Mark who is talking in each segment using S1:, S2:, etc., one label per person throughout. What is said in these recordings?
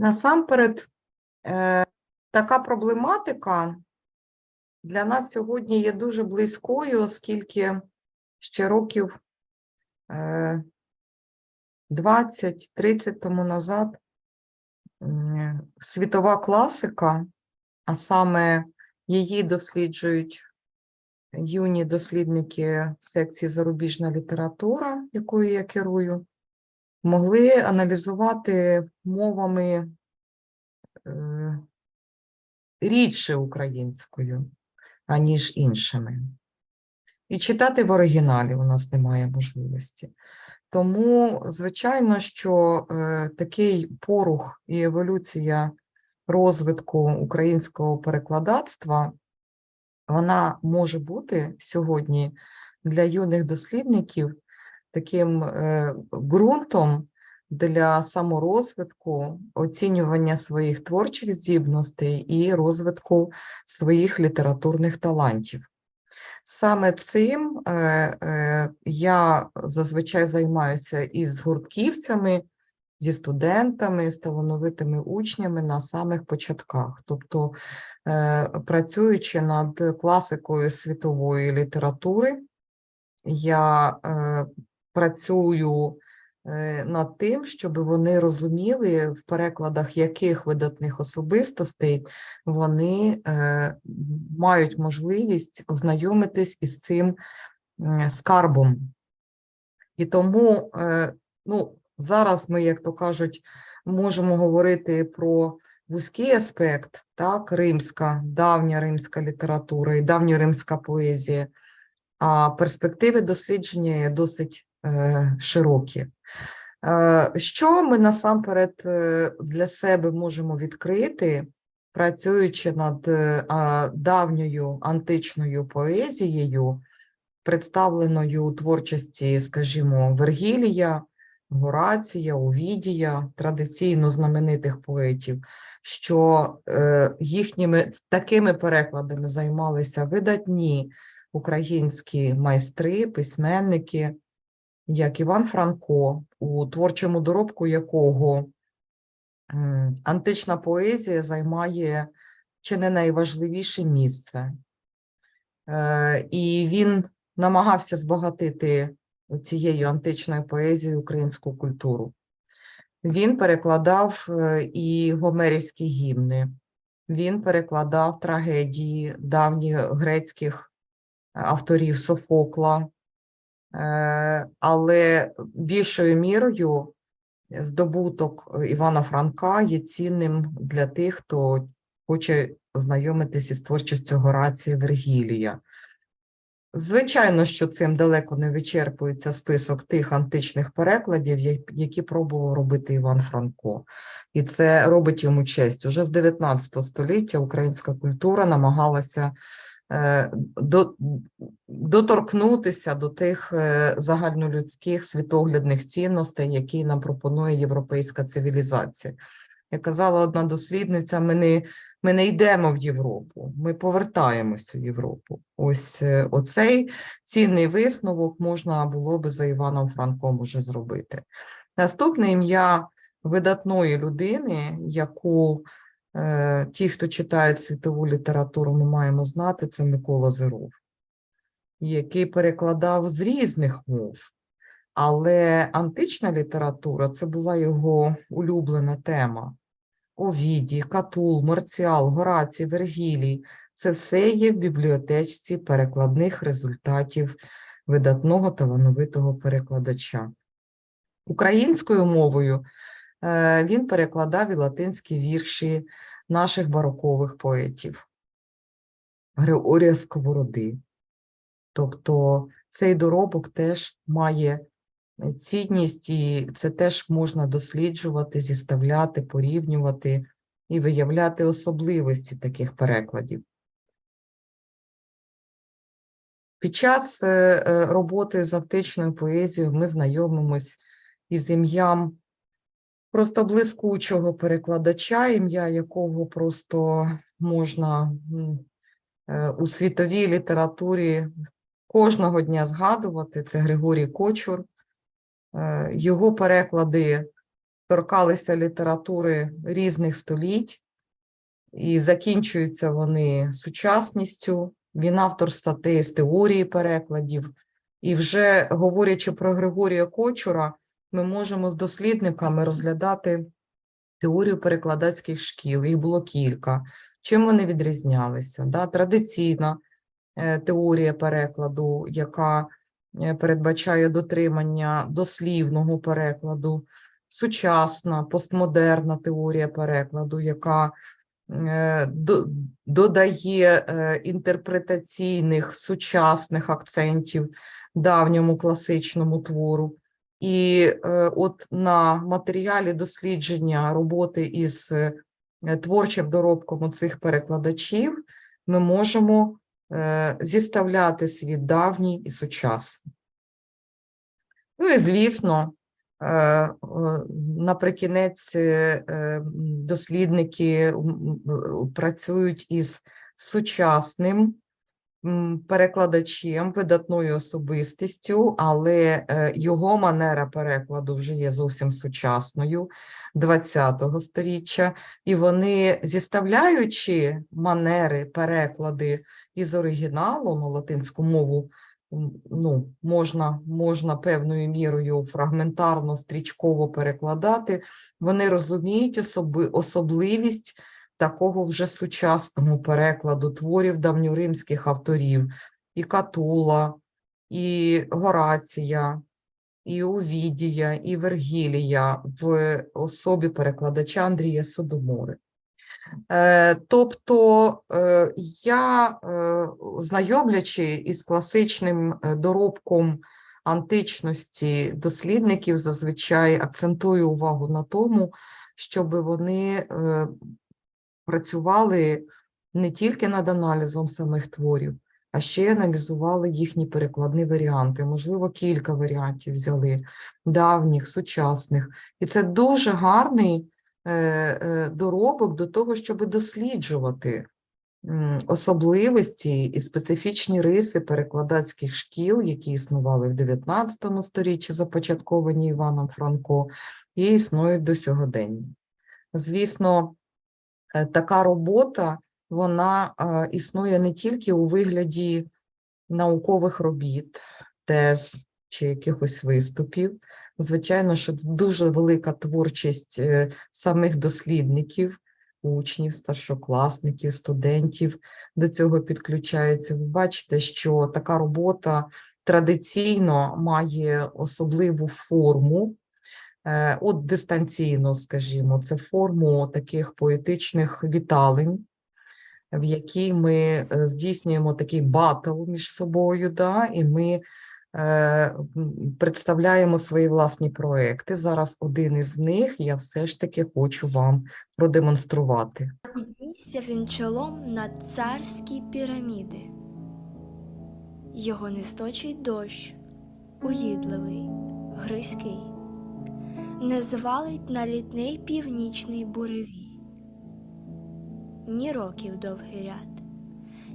S1: Насамперед, е, така проблематика для нас сьогодні є дуже близькою, оскільки ще років е, 20-30 тому назад світова класика, а саме її досліджують юні дослідники секції зарубіжна література, якою я керую, могли аналізувати мовами е, рідше українською, аніж іншими. І читати в оригіналі у нас немає можливості. Тому, звичайно, що е, такий порух і еволюція розвитку українського перекладацтва, вона може бути сьогодні для юних дослідників таким е, ґрунтом для саморозвитку, оцінювання своїх творчих здібностей і розвитку своїх літературних талантів. Саме цим е, е, я зазвичай займаюся із гуртківцями, зі студентами, з талановитими учнями на самих початках. Тобто, працюючи над класикою світової літератури, я працюю е, над тим, щоб вони розуміли, в перекладах яких видатних особистостей вони е, мають можливість ознайомитись із цим скарбом. І тому, е, ну, зараз ми, як то кажуть, можемо говорити про вузький аспект, так, римська, давня римська література і давньоримська поезія, а перспективи дослідження є досить е, широкі. Е, Що ми насамперед е, для себе можемо відкрити, працюючи над е, давньою античною поезією, представленою у творчості, скажімо, Вергілія, Горація, Овідія, традиційно знаменитих поетів, що е, їхніми такими перекладами займалися видатні українські майстри, письменники, як Іван Франко, у творчому доробку якого антична поезія займає чи не найважливіше місце. Е, І він намагався збагатити цією античною поезією українську культуру. Він перекладав е, і гомерівські гімни, він перекладав трагедії давніх грецьких авторів Софокла, Е, але більшою мірою здобуток Івана Франка є цінним для тих, хто хоче ознайомитися з творчістю Горація Вергілія. Звичайно, що цим далеко не вичерпується список тих античних перекладів, які пробував робити Іван Франко. І це робить йому честь. Уже з 19 століття українська культура намагалася е, до, доторкнутися до тих е, загальнолюдських світоглядних цінностей, які нам пропонує європейська цивілізація. Як казала одна дослідниця, ми не, ми не йдемо в Європу, ми повертаємось у Європу. Ось е, оцей цінний висновок можна було би за Іваном Франком уже зробити. Наступне ім'я видатної людини, яку е, ті, хто читають світову літературу, ми маємо знати, це Микола Зиров, який перекладав з різних мов. Але антична література це була його улюблена тема. Овідій, Катул, Марціал, Горацій, Вергілій це все є в бібліотечці перекладних результатів видатного талановитого перекладача. Українською мовою е, він перекладав і латинські вірші наших барокових поетів Григорія Сковороди. Тобто цей доробок теж має е, цінність, і це теж можна досліджувати, зіставляти, порівнювати і виявляти особливості таких перекладів. Під час е, е, роботи з античною поезією ми знайомимось із ім'ям просто блискучого перекладача, ім'я якого просто можна е, у світовій літературі кожного дня згадувати. Це Григорій Кочур. Е, Його переклади торкалися літератури різних століть, і закінчуються вони сучасністю. Він автор статей з теорії перекладів. І вже говорячи про Григорія Кочура, ми можемо з дослідниками розглядати теорію перекладацьких шкіл. Їх було кілька. Чим вони відрізнялися? Да? Традиційна е, теорія перекладу, яка е, передбачає дотримання дослівного перекладу, сучасна постмодерна теорія перекладу, яка е, до- додає інтерпретаційних сучасних акцентів давньому класичному твору. І е, от на матеріалі дослідження роботи із е, творчим доробком цих перекладачів ми можемо е, зіставляти світ давній і сучасний. Ну і звісно, е, наприкінець дослідники працюють із сучасним перекладачем, видатною особистістю, але е, його манера перекладу вже є зовсім сучасною ХХ століття, і вони, зіставляючи манери, переклади із оригіналу на латинську мову, ну, можна, можна певною мірою фрагментарно, стрічково перекладати, вони розуміють особи, особливість такого вже сучасного перекладу творів давньоримських авторів, і Катула, і Горація, і Овідія, і Вергілія в особі перекладача Андрія Содомори. Е, Тобто е, я, е, знайомлячи із класичним доробком античності дослідників, зазвичай акцентую увагу на тому, щоб вони працювали не тільки над аналізом самих творів, а ще аналізували їхні перекладні варіанти. Можливо, кілька варіантів взяли давніх, сучасних. І це дуже гарний е, е, доробок до того, щоб досліджувати особливості і специфічні риси перекладацьких шкіл, які існували в 19 сторіччі, започатковані Іваном Франко, і існують до сьогодення. Звісно, така робота вона е, існує не тільки у вигляді наукових робіт, тез чи якихось виступів. Звичайно, що дуже велика творчість е, самих дослідників, учнів, старшокласників, студентів до цього підключається. Ви бачите, що така робота традиційно має особливу форму. Е, От дистанційно, скажімо, це форму таких поетичних віталень, в якій ми е, здійснюємо такий батл між собою, да, і ми е, представляємо свої власні проекти. Зараз один із них я все ж таки хочу вам продемонструвати.
S2: Піднісся він чолом на царські піраміди. Його несточий дощ, уїдливий, гризький, не звалить на літний північний буревій. Ні років довгий ряд,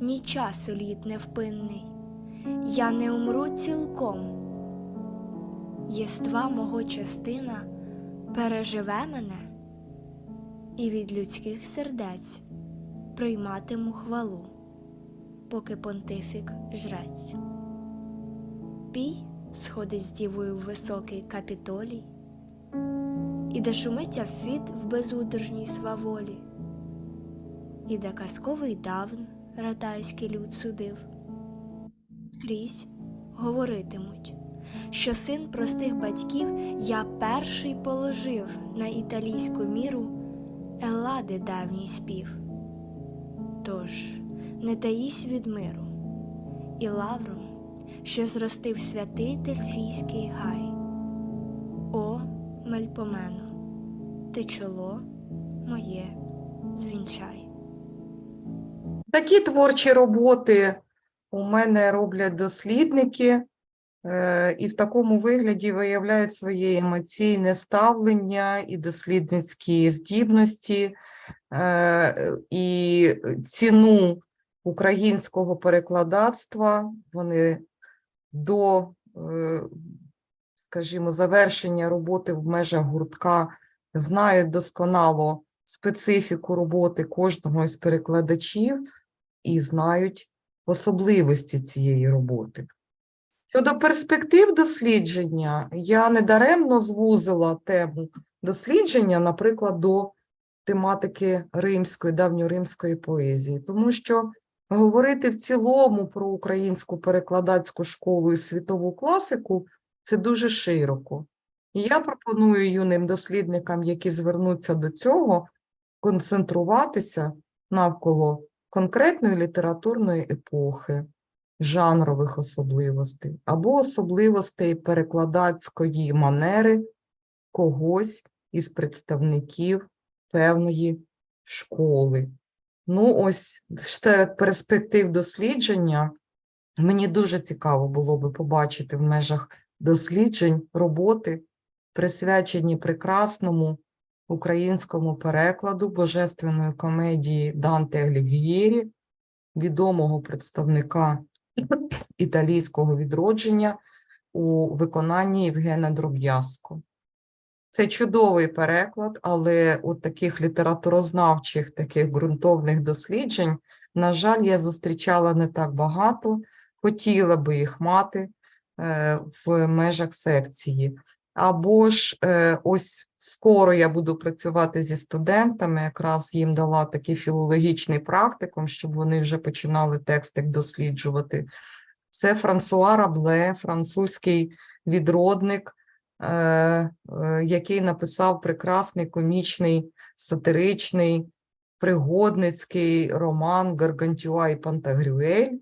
S2: ні часу літ невпинний. Я не умру цілком. Єства мого частина переживе мене і від людських сердець прийматиму хвалу, поки понтифік жрець. Пій сходить з дівою в високий капітолій, і де шумить Афіт в безудержній сваволі, і де казковий давн ратайський люд судив. Скрізь говоритимуть, що син простих батьків я перший положив на італійську міру Еллади давній спів. Тож не таїсь від миру, і лавром, що зростив святий Дельфійський гай. О, Мельпомено, ти чоло моє звінчай.
S1: Такі творчі роботи у мене роблять дослідники, е, і в такому вигляді виявляють своє емоційне ставлення і дослідницькі здібності, е, і ціну українського перекладацтва. Вони до, е, скажімо, завершення роботи в межах гуртка знають досконало специфіку роботи кожного із перекладачів і знають особливості цієї роботи. Щодо перспектив дослідження, я недаремно звузила тему дослідження, наприклад, до тематики римської, давньоримської поезії, тому що говорити в цілому про українську перекладацьку школу і світову класику це дуже широко. І я пропоную юним дослідникам, які звернуться до цього, концентруватися навколо конкретної літературної епохи, жанрових особливостей або особливостей перекладацької манери когось із представників певної школи. Ну, ось серед перспектив дослідження мені дуже цікаво було би побачити в межах досліджень роботи, присвячені прекрасному українському перекладу божественної комедії Данте Аліг'єрі, відомого представника італійського відродження у виконанні Євгена Дроб'язко. Це чудовий переклад, але от таких літературознавчих, таких ґрунтовних досліджень, на жаль, я зустрічала не так багато, хотіла би їх мати в межах секції. Або ж е, ось скоро я буду працювати зі студентами, якраз їм дала такий філологічний практикум, щоб вони вже починали текстик досліджувати. Це Франсуа Рабле, французький відродник, е, е, який написав прекрасний комічний, сатиричний, пригодницький роман Гаргантюа і Пантагрюель.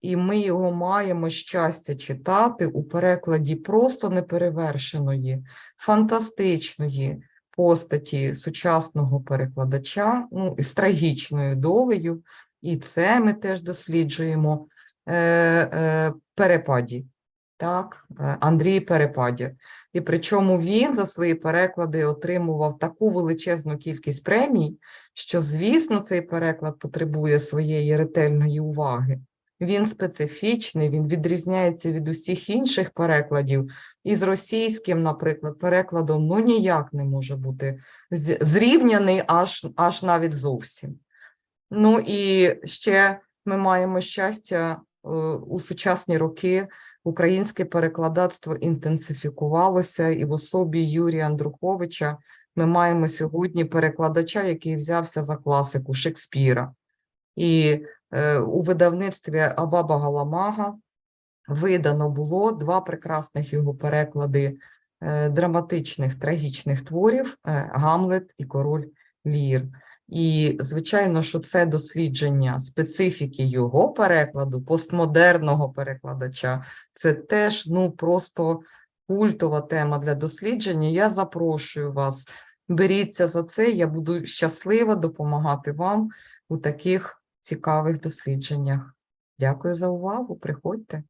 S1: І ми його маємо щастя читати у перекладі просто неперевершеної, фантастичної постаті сучасного перекладача, ну, із трагічною долею, і це ми теж досліджуємо е, е, Перепаді. Так, е, Андрій Перепаді. І причому він за свої переклади отримував таку величезну кількість премій, що, звісно, цей переклад потребує своєї ретельної уваги. Він специфічний, він відрізняється від усіх інших перекладів. І з російським, наприклад, перекладом ну ніяк не може бути зрівняний аж, аж навіть зовсім. Ну і ще ми маємо щастя е, у сучасні роки українське перекладацтво інтенсифікувалося, і в особі Юрія Андруховича ми маємо сьогодні перекладача, який взявся за класику Шекспіра. І е, у видавництві Абаба Галамага видано було два прекрасних його переклади е, драматичних трагічних творів е, Гамлет і Король Лір. І, звичайно, що це дослідження специфіки його перекладу, постмодерного перекладача, це теж ну просто культова тема для дослідження. Я запрошую вас, беріться за це. Я буду щаслива допомагати вам у таких цікавих дослідженнях. Дякую за увагу. Приходьте.